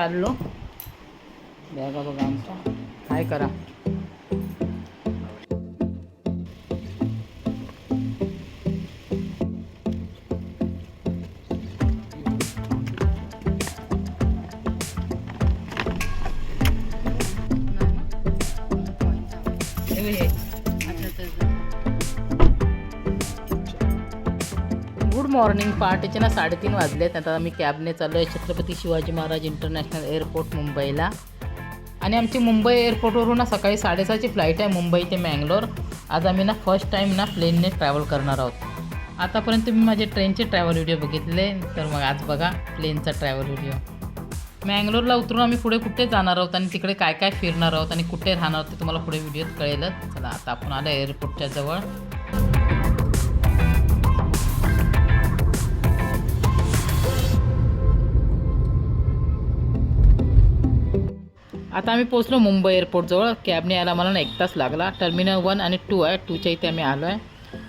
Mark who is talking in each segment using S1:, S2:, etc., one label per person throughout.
S1: चाललो. बॅगा बघा आमचा काय करा. मॉर्निंग पहाटेचे ना साडेतीन वाजलेत. आता आम्ही कॅबने चाललो आहे छत्रपती शिवाजी महाराज इंटरनॅशनल एअरपोर्ट मुंबईला. आणि आमची मुंबई एअरपोर्टवरून ना सकाळी साडेसहाची फ्लाईट आहे मुंबई ते मँगलोर. आज आम्ही ना फर्स्ट टाईम ना प्लेनने ट्रॅव्हल करणार आहोत. आतापर्यंत तुम्ही माझे ट्रेनचे ट्रॅव्हल व्हिडिओ बघितले तर मग आज बघा प्लेनचा ट्रॅव्हल व्हिडिओ मँगलोरला उतरून आम्ही पुढे कुठे जाणार आहोत आणि तिकडे काय काय फिरणार आहोत आणि कुठे राहणार आहोत ते तुम्हाला पुढे व्हिडिओत कळेलच. चला आता आपण आलो एअरपोर्टच्या जवळ. आता आम्ही पोचलो मुंबई एअरपोर्टजवळ कॅबने यायला मला ना एक तास लागला. टर्मिनल वन आणि टू आहे. टूच्या इथे आम्ही आलो आहे.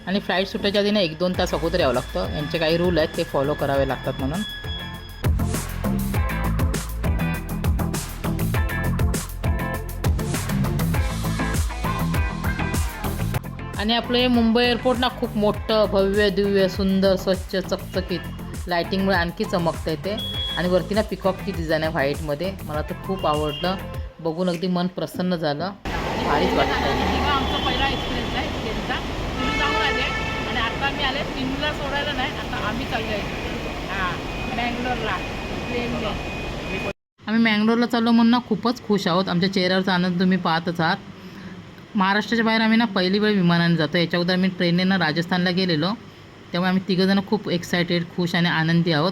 S1: आणि फ्लाईट सुटायच्या आधी ना एक दोन तास अगोदर यावं लागतं. यांचे काही रूल आहेत ते फॉलो करावे लागतात म्हणून. आणि आपलं हे मुंबई एअरपोर्ट ना खूप मोठं भव्य दिव्य सुंदर स्वच्छ चकचकीत. लायटिंगमुळे आणखी चमकतं ते. आणि वरती ना पिकॉकची डिझाईन आहे व्हाईटमध्ये मला तर खूप आवडलं. बघून अगदी मन प्रसन्न झालं. भारीच वाटतं
S2: हा आमचा पहिला एक्सपिरियन्स आहे ट्रेनचा तुम्ही जाऊन आले. आणि आता मी आले पिंगला सोडायला नाही आता आम्ही चाललो आहे हां बँगलोरला ट्रेनने
S1: आम्ही मँगलोरला चाललो म्हणून ना खूपच खुश आहोत. आमच्या चेहऱ्यावरचा आनंद तुम्ही पाहतच आहात. महाराष्ट्राच्या बाहेर आम्ही ना पहिली वेळ विमानाने जातो. याच्या अगोदर आम्ही ट्रेनने ना राजस्थानला गेलेलो. त्यामुळे आम्ही तिघंजणं खूप एक्सायटेड खुश आणि आनंदी आहोत.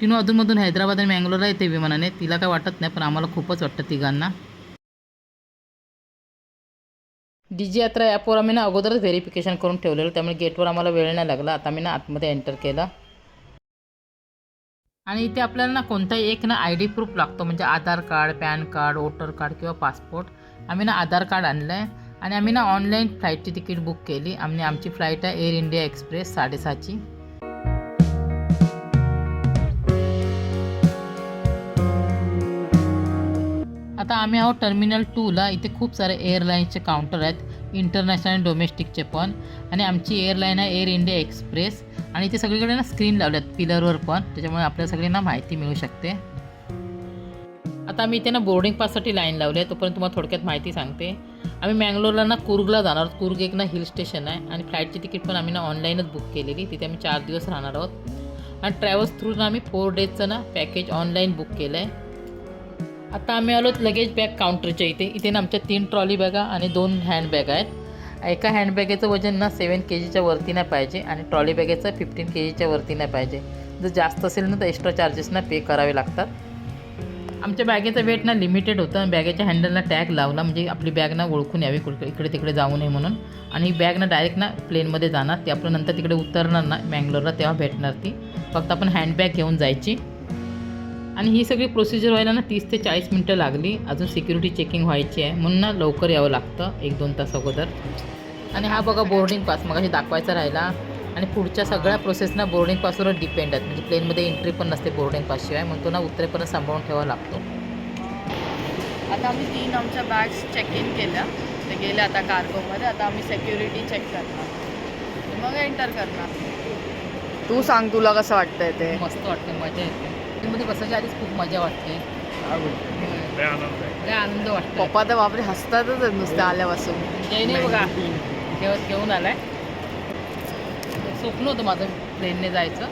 S1: तिनं अधूनमधून हैदराबाद आणि मँगलोरला येते विमानाने. तिला काय वाटत नाही पण आम्हाला खूपच वाटतं तिघांना. डी जी यात्रा ॲपवर आम्ही ना अगोदरच व्हेरिफिकेशन करून ठेवलेलं त्यामुळे गेटवर आम्हाला वेळ नाही लागला. आता आम्ही ना आतमध्ये एंटर केलं. आणि इथे आपल्याला ना कोणताही एक ना आय डी प्रूफ लागतो म्हणजे Aadhaar card PAN card voter card किंवा पासपोर्ट. आम्ही ना आधार कार्ड आणलं आहे आणि आम्ही ना ऑनलाईन फ्लाईटची तिकीट बुक केली. आम्ही आमची फ्लाईट आहे एअर इंडिया एक्सप्रेस साडेसहाची. आता आम्ही आहोत टर्मिनल टूला. इथे खूप सारे एअरलाईन्सचे काउंटर आहेत इंटरनॅशनल आणि डोमेस्टिकचे पण. आणि आमची एअरलाईन आहे एअर इंडिया एक्सप्रेस आणि इथे सगळीकडे ना स्क्रीन लावल्यात पिलरवर पण. त्याच्यामुळे आपल्याला सगळ्यांना माहिती मिळू शकते. आता आम्ही इथे ना बोर्डिंग पाससाठी लाईन लावली आहे. तोपर्यंत तुम्हाला थोडक्यात माहिती सांगते. आम्ही मँगलोरला ना कुर्गला जाणार आहोत. कुर्ग एक ना हिल स्टेशन आहे. आणि फ्लाईटची तिकीट पण आम्ही ना ऑनलाईनच बुक केलेली. तिथे आम्ही चार दिवस राहणार आहोत. आणि ट्रॅव्हल्स थ्रू ना आम्ही फोर डेजचं ना पॅकेज ऑनलाईन बुक केलं आहे आता आम्ही आलो लगेज बॅग काउंटरच्या इथे. इथे ना आमच्या तीन ट्रॉली बॅगा आणि दोन हँडबॅग आहेत. एका हँडबॅगेचं वजन ना सेवन के जीच्या वरती नाही पाहिजे आणि ट्रॉली बॅगेचं फिफ्टीन के जीच्या वरती नाही पाहिजे. जर जास्त असेल ना तर एक्स्ट्रा चार्जेस ना पे करावे लागतात. आमच्या बॅगेचं वेट ना लिमिटेड होतं. आणि बॅगेच्या हँडलला टॅग लावला. म्हणजे आपली बॅग ना ओळखून यावी कुठे इकडे तिकडे जाऊ नये म्हणून. आणि ही बॅग ना डायरेक्ट ना प्लेनमध्ये जाणार. ते आपण नंतर तिकडे उतरणार ना मँगलोरला तेव्हा भेटणार ती. फक्त आपण हँडबॅग घेऊन जायची. आणि ही सगळी प्रोसिजर व्हायला ना तीस ते चाळीस मिनटं लागली. अजून सिक्युरिटी चेकिंग व्हायची आहे. म्हणून ना लवकर यावं लागतं एक दोन तास अगोदर. आणि हा बघा बोर्डिंग पास मग दाखवायचा राहिला. आणि पुढच्या सगळ्या प्रोसेस ना बोर्डिंग पासवर डिपेंड आहेत. म्हणजे प्लेनमध्ये एंट्री पण नसते बोर्डिंग पासशिवाय मग तो ना उतरेपर्यंत सांभाळून ठेवावा लागतो.
S2: आता आम्ही तीन आमच्या बॅग्स चेक इन केल्या. ते गेले आता कार्गोमध्ये आता आम्ही सेक्युरिटी चेक करणार. मग एंटर करणार.
S3: तू सांग तुला कसं वाटतंय ते.
S1: मस्त वाटते मजा येते. ट्रेनमध्ये बसायच्या आधीच खूप मजा वाटते. लय आनंद वाटतो
S3: पप्पा तर बापरे हसतातच आहेत नुसते आल्यापासून.
S1: जयने बघा. घेऊन घेऊन आलाय. स्वप्न होतं माझं ट्रेनने जायचं.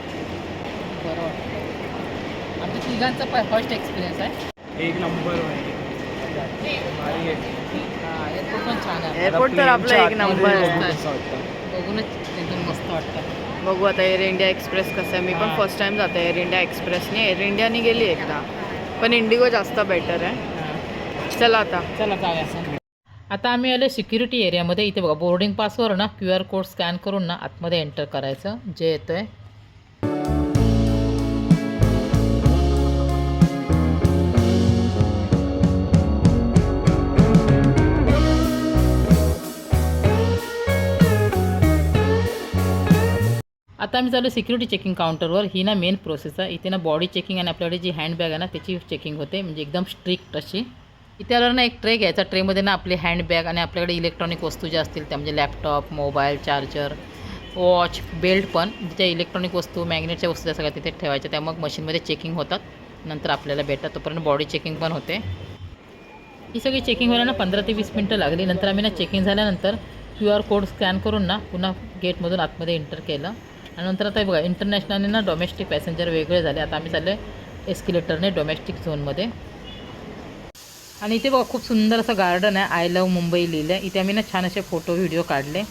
S1: बरं वाटतं
S2: आमच्या तिघांचा फर्स्ट एक्सपिरियन्स आहे.
S4: एक नंबर भारी आहे.
S2: हा एअरपोर्ट पण छान आहे.
S3: एअरपोर्ट तर आपला एक नंबर आहे.
S2: बघूनच एकदम मस्त वाटतं.
S3: बघू आता एअर इंडिया एक्सप्रेस कसं आहे. मी पण
S2: हा.
S3: फर्स्ट टाइम जाते एअर इंडिया एक्सप्रेसने एअर इंडियाने गेली एकदा. पण इंडिगो जास्त बेटर आहे. चला आता.
S2: चला जाऊया. असं
S1: आता आम्ही आले सिक्युरिटी एरियामध्ये इथे बघा बोर्डिंग पासवर ना क्यू आर कोड स्कॅन करून ना आतमध्ये एंटर करायचं. जे येतं आहे आता आम्ही चालू सिक्युरिटी चेकिंग काउंटरवर ही ना मेन प्रोसेस आहे. इथे ना बॉडी चेकिंग आणि आपल्याकडे जी हँडबॅग आहे ना त्याची चेकिंग होते. म्हणजे एकदम स्ट्रिक्ट अशी. इथे आल्यावर ना एक ट्रे घ्यायचा. ट्रेमध्ये ना आपली हँडबॅग आणि आपल्याकडे इलेक्ट्रॉनिक वस्तू ज्या असतील त्या म्हणजे laptop mobile charger watch belt पण. ज्या इलेक्ट्रॉनिक वस्तू मॅग्नेटच्या वस्तू त्या सगळ्या तिथे ठेवायच्या त्या मग मशीनमध्ये चेकिंग होतात. नंतर आपल्याला भेटतात. तोपर्यंत बॉडी चेकिंग पण होते. ही सगळी चेकिंग व्हायला ना पंधरा ते वीस मिनटं लागली. नंतर आम्ही ना चेकिंग झाल्यानंतर क्यू आर कोड स्कॅन करून ना पुन्हा गेटमधून आतमध्ये एंटर केलं. आणि नंतर आता बघा इंटरनॅशनल आणि ना डोमेस्टिक पॅसेंजर वेगळे झाले. आता आम्ही चाललो आहे एस्किलेटरने डोमेस्टिक झोनमध्ये आणि इथे बघा खूप सुंदर असं गार्डन आहे. आय लव्ह मुंबई लिहिलं आहे इथे आम्ही ना छान असे फोटो व्हिडिओ काढले.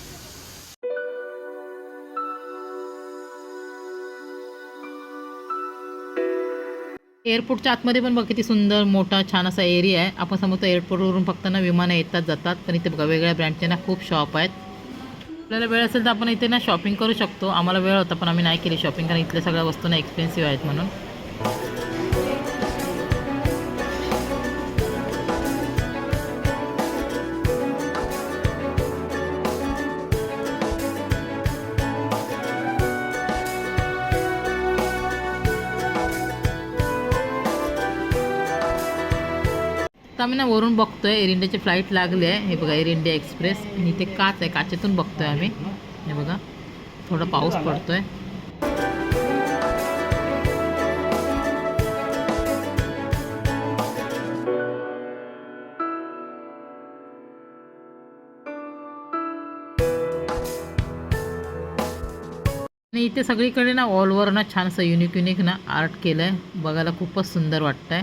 S1: एअरपोर्टच्या आतमध्ये पण बघा किती सुंदर मोठा छान असा एरिया आहे. आपण समजतो एअरपोर्टवरून फक्त ना विमानं येतात जातात पण इथे बघा वेगळ्या ब्रँडचे ना खूप शॉप आहेत. आपल्याला वेळ असेल तर आपण इथे ना शॉपिंग करू शकतो. आम्हाला वेळ होता पण आम्ही नाही केली शॉपिंग कारण इथल्या सगळ्या वस्तू ना एक्सपेन्सिव्ह आहेत म्हणून. आम्ही ना वरून बघतोय. एअर इंडियाची फ्लाईट लागली आहे. हे बघा एअर इंडिया एक्सप्रेस आणि इथे काच आहे. काचेतून बघतोय आम्ही. हे बघा थोडा पाऊस पडतोय. आणि इथे सगळीकडे ना ऑलवर ना छानसं युनिक युनिक ना आर्ट केलं आहे बघायला खूपच सुंदर वाटतंय.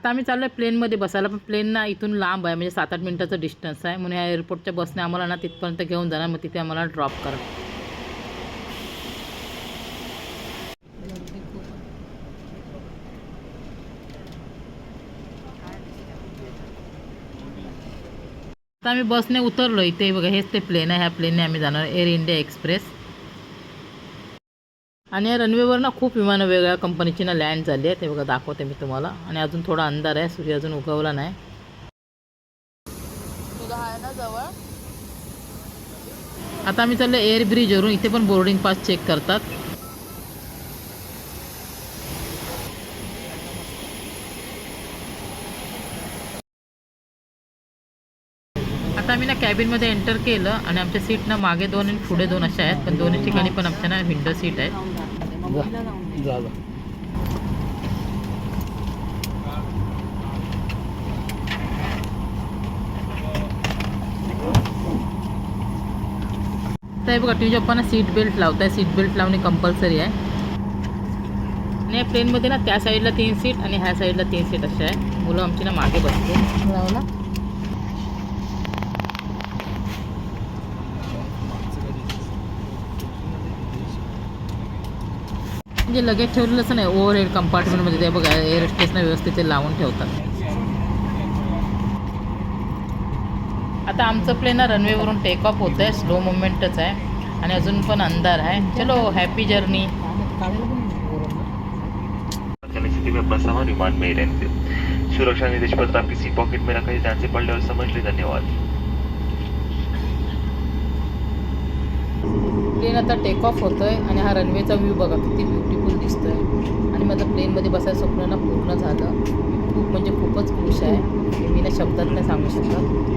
S1: आता आम्ही चाललो आहे प्लेनमध्ये बसायला पण प्लेन ना इथून लांब आहे म्हणजे सात आठ मिनटाचं डिस्टन्स आहे. म्हणून या एअरपोर्टच्या बसने आम्हाला ना तिथपर्यंत घेऊन जाणार मग तिथे आम्हाला ड्रॉप करा. आता आम्ही बसने उतरलो इथे बघा हेच ते प्लेन आहे ह्या प्लेनने आम्ही जाणार एअर इंडिया एक्सप्रेस. आणि या रनवेवर ना खूप विमानं वेगळ्या कंपनीची ना लँड झाली आहे ते बघा दाखवते मी तुम्हाला. आणि अजून थोडा अंधार आहे. सूर्य अजून उगवला नाही.
S3: ना जवळ?
S1: आता आम्ही चाललो एअर ब्रिजवरून इथे पण बोर्डिंग पास चेक करतात. आता आम्ही ना कॅबिनमध्ये एंटर केलं आणि आमच्या सीट ना मागे दोन आणि पुढे दोन अशा आहेत. पण दोन्ही ठिकाणी पण आमच्या ना विंडो सीट आहेत. तर हे बघा तुम्ही पप्पांना सीट बेल्ट लावताय. सीट बेल्ट लावणे कंपल्सरी आहे. आणि या प्लेनमध्ये ना त्या साईडला तीन सीट आणि ह्या साईडला तीन सीट अशा आहे. मुलं आमची ना मागे बसते
S2: लावला
S1: म्हणजे लगेच ठेवलेलं असं नाही. ओव्हर हेड कंपार्टमेंटमध्ये ते बघा एअर स्टेशनला व्यवस्थित ते लावून ठेवतात. आता आमचं प्लेन रनवेवरून टेक ऑफ होतं आहे स्लो मुवमेंटच आहे. आणि अजून पण अंधार आहे. चलो हॅपी जर्नी
S5: चलने स्थिति में अपना सामान विमान में ही रहने दे। सुरक्षा निर्देश पत्र आपकी सी पॉकेट में रखा ध्यान से पढ़ ले और समझ ले धन्यवाद।
S1: प्लेन आता टेक ऑफ होतोय आणि हा रनवेचा व्ह्यू बघा किती ब्युटिफुल दिसतोय. आणि माझं प्लेनमध्ये बसायचं स्वप्न ना पूर्ण झालं. खूप म्हणजे खूपच खुश आहे. मी ना शब्दात नाही सांगू शकत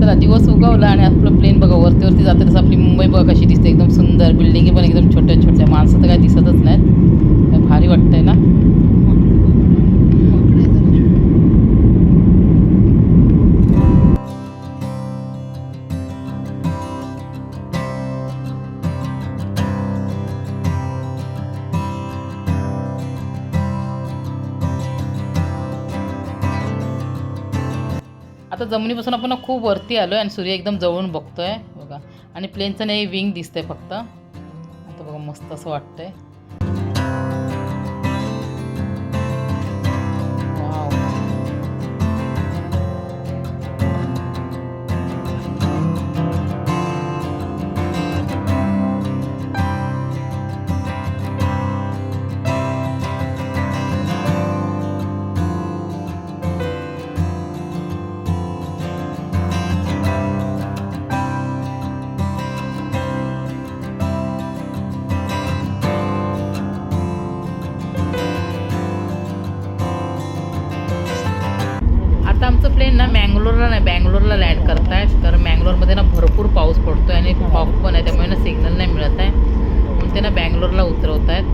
S1: चला दिवस उगवला आणि आपलं प्लेन बघा वरती वरती जाते तसं आपली मुंबई बघा कशी दिसते एकदम सुंदर. बिल्डिंगी पण एकदम छोट्या छोट्या. माणसं तर काय दिसतच नाहीत. भारी वाटतंय ना? आता जमिनीपासून आपण खूप वरती आलो आहे आणि सूर्य एकदम जवळून बघतोय. आणि प्लेनचं नाही विंग दिसतंय फक्त. आता बघा मस्त असं वाटतंय. कारण मँगलोरमध्ये ना भरपूर पाऊस पडतोय आणि फॉग पण आहे त्यामुळे ना सिग्नल नाही मिळत आहे. म्हणून ते ना बँगलोरला उतरवत आहेत.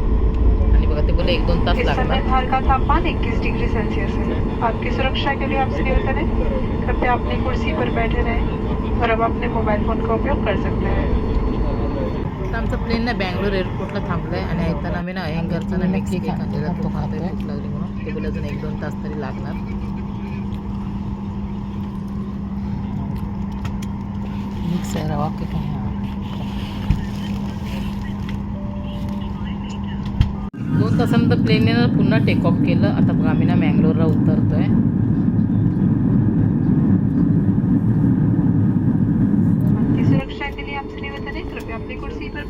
S1: आणि बघा ते बोले एक दोन तास लागतात
S6: तापमान 21 डिग्री सेल्सियस है आपकी सुरक्षा के लिए आपसे निवेदन है कृपया अपनी कुर्सी पर बैठे रहें. और अब अपने मोबाइल फोन का उपयोग कर सकते हैं.
S1: आता आमचं प्लेन ना बँगलोर एअरपोर्टला थांबलं आहे आणि येताना आम्ही ना अयंगरचा ना मिक्स केक आणलेला तो खातोय भूक लागली म्हणून. ते बोले अजून एक दोन तास तरी लागणार. मिक्स आहे रवा केक आहे? हा. दोन तासानंतर प्लेनने ना पुन्हा टेक ऑफ केलं. आता बघा आम्ही ना मँगलोरला उतरतोय.
S6: के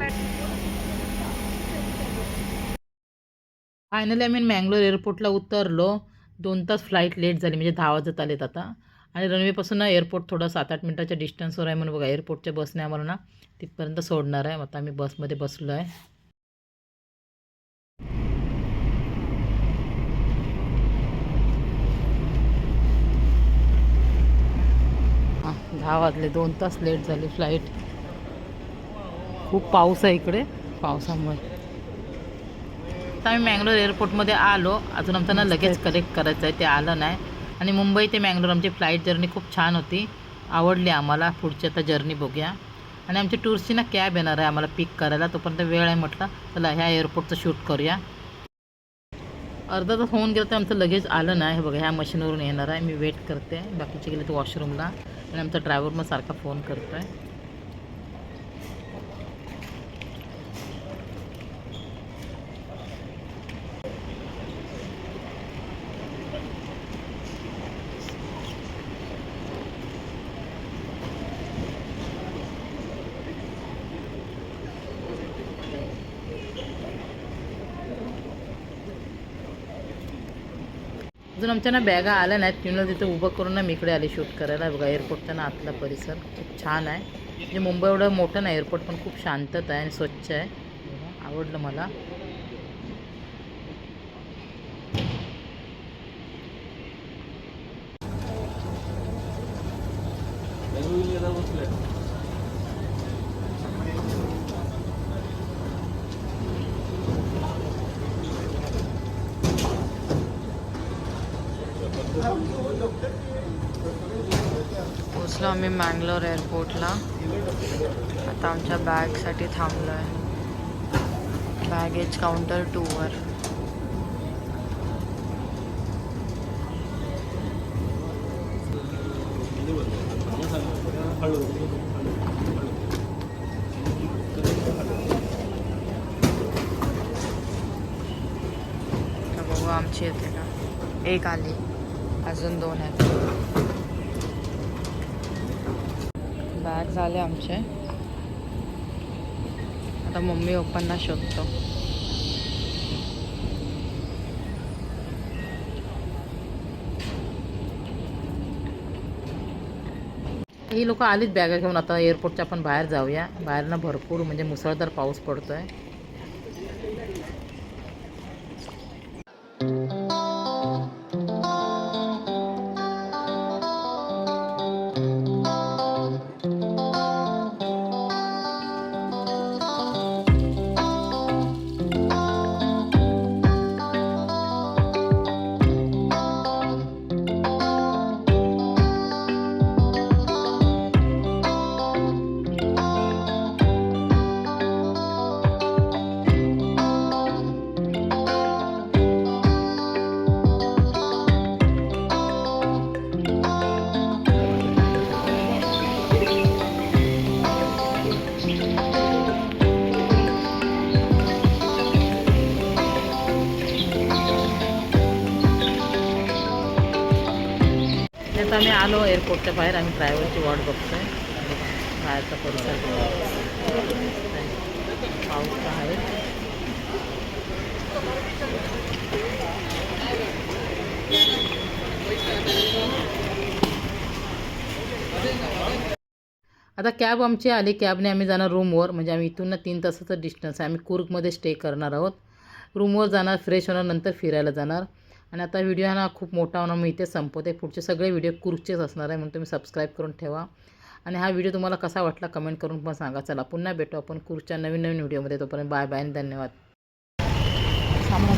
S6: है
S1: फायनली आम्ही मँगलोर एअरपोर्टला उतरलो. दोन तास फ्लाईट लेट झाली म्हणजे दहा वाजत आलेत आता. आणि रनवेपासून ना एअरपोर्ट थोडं सात आठ मिनटाच्या डिस्टन्सवर आहे म्हणून बघा एअरपोर्टच्या बसने आम्हाला ना तिथपर्यंत सोडणार आहे. आता आम्ही बसमध्ये बसलो आहे दहा वाजले. दोन तास लेट झाले फ्लाईट खूप पाऊस आहे इकडे. पावसामुळे. आता आम्ही मँगलोर एअरपोर्टमध्ये आलो. अजून आमचं ना लगेच कलेक्ट करायचं आहे ते आलं नाही. आणि मुंबई ते मँगलोर आमची फ्लाईट जर्नी खूप छान होती. आवडली आम्हाला. पुढची आता जर्नी बघूया. आणि आमची टूर्सची ना कॅब येणार आहे आम्हाला पिक करायला. तोपर्यंत वेळ आहे म्हटलं चला ह्या एअरपोर्टचं शूट करूया. अर्धा तास होऊन गेलं तर आमचं लगेच आलं नाही. हे बघा ह्या मशीनवरून येणार आहे. मी वेट करते. बाकीचे गेले तर वॉशरूमला आणि आमचा ड्रायव्हर मग सारखा फोन करतो आहे अजून आमच्या ना बॅगा आल्या नाहीत. म्हणून तिथं उभं करून ना मी इकडे आले शूट करायला. बघा एअरपोर्टचा ना आतला परिसर खूप छान आहे. म्हणजे मुंबई एवढं मोठं नाही एअरपोर्ट पण खूप शांतता आहे आणि स्वच्छ आहे. आवडलं मला.
S3: पोचलो आम्ही मँगलोर एअरपोर्टला. आता आमच्या बॅगसाठी थांबलो आहे बॅगेज काउंटर टूवर. बघू आमची येते का. एक आली. अजून दोन आहेत. बॅग झाले आमचे. आता मम्मी पप्पांना शोधतो.
S1: ही लोक आलीच बॅगा घेऊन आता एअरपोर्टच्या आपण बाहेर जाऊया. बाहेरनं भरपूर म्हणजे मुसळधार पाऊस पडतोय. आम्ही आलो एअरपोर्टच्या बाहेर आम्ही ड्रायव्हरची वाट बघतोय. बाहेरचा परिसर पाऊस आहे आता कॅब आमची आली. कॅबने आम्ही जाणार रूमवर म्हणजे आम्ही इथून ना तीन तासाचं डिस्टन्स आहे. आम्ही कुर्कमध्ये स्टे करणार आहोत. रूमवर जाणार फ्रेश होणार नंतर फिरायला जाणार. आणि आता व्हिडिओ हा ना खूप मोठा होणार मी इथे संपवते. पुढचे सगळे व्हिडिओ कुर्गचेच असणार आहे म्हणून तुम्ही सबस्क्राईब करून ठेवा. आणि हा व्हिडिओ तुम्हाला कसा वाटला कमेंट करून पण सांगा. चला पुन्हा भेटू आपण कुर्गच्या नवीन नवीन व्हिडिओमध्ये तोपर्यंत बाय बाय आणि धन्यवाद. सामान